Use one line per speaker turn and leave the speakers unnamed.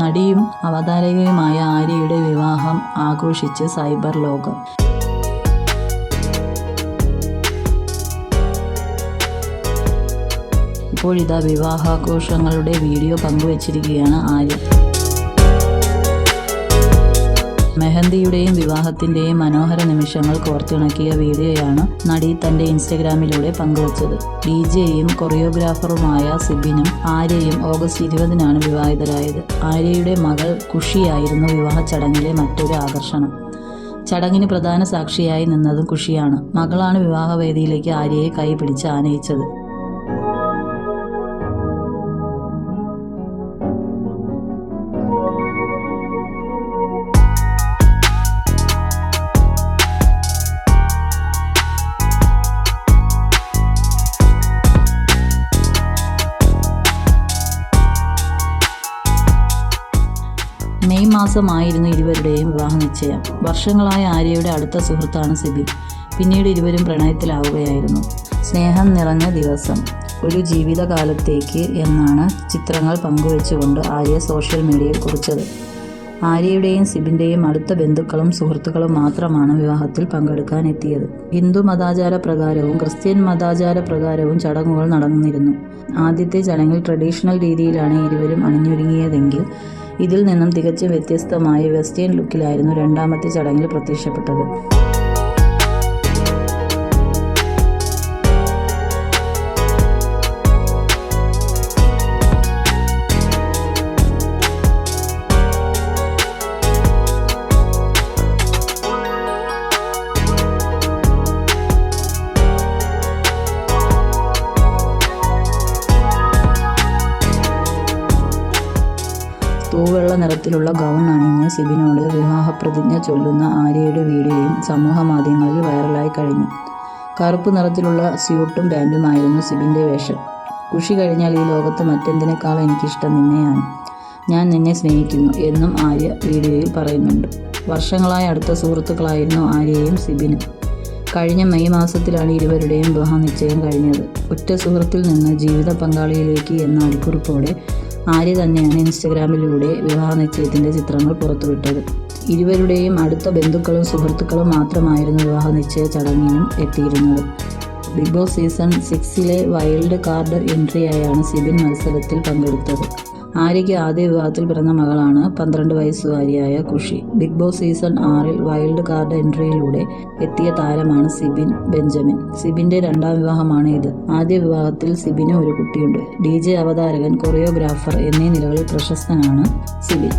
നടിയും അവതാരകയുമായ ആര്യയുടെ വിവാഹം ആഘോഷിച്ച് സൈബർ ലോകം. ഇപ്പോഴിതാ വിവാഹാഘോഷങ്ങളുടെ വീഡിയോ പങ്കുവച്ചിരിക്കുകയാണ് ആര്യ. മെഹന്തിയുടെയും വിവാഹത്തിന്റെയും മനോഹര നിമിഷങ്ങൾ കോർത്തിണക്കിയ വീഡിയോയാണ് നടി തന്റെ ഇൻസ്റ്റഗ്രാമിലൂടെ പങ്കുവച്ചത്. ഡി ജെയും കൊറിയോഗ്രാഫറുമായ സിബിനും ആര്യയും ഓഗസ്റ്റ് ഇരുപതിനാണ് വിവാഹിതരായത്. ആര്യയുടെ മകൾ കുഷിയായിരുന്നു വിവാഹ ചടങ്ങിലെ മറ്റൊരു ആകർഷണം. ചടങ്ങിന് പ്രധാന സാക്ഷിയായി നിന്നതും കുഷിയാണ് മകളാണ് വിവാഹവേദിയിലേക്ക് ആര്യയെ കൈ പിടിച്ച് ആനയിച്ചത്. മെയ് മാസമായിരുന്നു ഇരുവരുടെയും വിവാഹ നിശ്ചയം. വർഷങ്ങളായ ആര്യയുടെ അടുത്ത സുഹൃത്താണ് സിബിൻ. പിന്നീട് ഇരുവരും പ്രണയത്തിലാവുകയായിരുന്നു. സ്നേഹം നിറഞ്ഞ ദിവസം. ഒരു ജീവിതകാലത്തേക്ക് എന്നാണ് ചിത്രങ്ങൾ പങ്കുവെച്ചുകൊണ്ട് ആര്യ സോഷ്യൽ മീഡിയയിൽ കുറിച്ചത്. ആര്യയുടെയും സിബിന്റെയും അടുത്ത ബന്ധുക്കളും സുഹൃത്തുക്കളും മാത്രമാണ് വിവാഹത്തിൽ പങ്കെടുക്കാൻ എത്തിയത് ഹിന്ദു മതാചാര പ്രകാരവും ക്രിസ്ത്യൻ മതാചാര പ്രകാരവും ചടങ്ങുകൾ നടന്നിരുന്നു. ആദ്യത്തെ ചടങ്ങിൽ ട്രഡീഷണൽ രീതിയിലാണ് ഇരുവരും അണിഞ്ഞൊരുങ്ങിയതെങ്കിൽ ഇതിൽ നിന്നും തികച്ചും വ്യത്യസ്തമായ വെസ്റ്റേൺ ലുക്കിലായിരുന്നു രണ്ടാമത്തെ ചടങ്ങിൽ പ്രത്യക്ഷപ്പെട്ടത്. തൂവെള്ള നിറത്തിലുള്ള ഗൗൺ അണിഞ്ഞ് സിബിനോട് വിവാഹപ്രതിജ്ഞ ചൊല്ലുന്ന ആര്യയുടെ വീഡിയോയും സമൂഹ മാധ്യമങ്ങളിൽ വൈറലായി കഴിഞ്ഞു. കറുപ്പ് നിറത്തിലുള്ള സ്യൂട്ടും പാന്റുമായിരുന്നു സിബിന്റെ വേഷം. കുഷി കഴിഞ്ഞാൽ ഈ ലോകത്ത് മറ്റെന്തിനേക്കാളും എനിക്കിഷ്ടം നിന്നെയാണ്. ഞാൻ നിന്നെ സ്നേഹിക്കുന്നു എന്നും ആര്യ വീഡിയോയിൽ പറയുന്നുണ്ട്. വർഷങ്ങളായി അടുത്ത സുഹൃത്തുക്കളായിരുന്നു ആര്യയും സിബിനും. കഴിഞ്ഞ മെയ് മാസത്തിലാണ് ഇരുവരുടെയും വിവാഹ നിശ്ചയം കഴിഞ്ഞത്. ഒറ്റ സുഹൃത്തിൽ നിന്ന് ജീവിത പങ്കാളിയിലേക്ക് എന്ന അടിക്കുറിപ്പോടെ ആര്യ തന്നെയാണ് ഇൻസ്റ്റഗ്രാമിലൂടെ വിവാഹ നിശ്ചയത്തിന്റെ ചിത്രങ്ങൾ പുറത്തുവിട്ടത്. ഇരുവരുടെയും അടുത്ത ബന്ധുക്കളും സുഹൃത്തുക്കളും മാത്രമായിരുന്നു വിവാഹ നിശ്ചയ ചടങ്ങിനും എത്തിയിരുന്നത്. ബിഗ് ബോസ് സീസൺ സിക്സിലെ വൈൽഡ് കാർഡ് എൻട്രിയായാണ് സിബിൻ മത്സരത്തിൽ പങ്കെടുത്തത്. ആര്യയ്ക്ക് ആദ്യ വിവാഹത്തിൽ പിറന്ന മകളാണ് പന്ത്രണ്ട് വയസ്സുകാരിയായ കുഷി ബിഗ് ബോസ് സീസൺ ആറിൽ വൈൽഡ് കാർഡ് എൻട്രിയിലൂടെ എത്തിയ താരമാണ് സിബിൻ ബെഞ്ചമിൻ. സിബിന്റെ രണ്ടാം വിവാഹമാണ് ഇത്. ആദ്യ വിവാഹത്തിൽ സിബിന് ഒരു കുട്ടിയുണ്ട്. ഡി അവതാരകൻ കൊറിയോഗ്രാഫർ എന്നീ നിലകളിൽ പ്രശസ്തനാണ് സിബിൻ.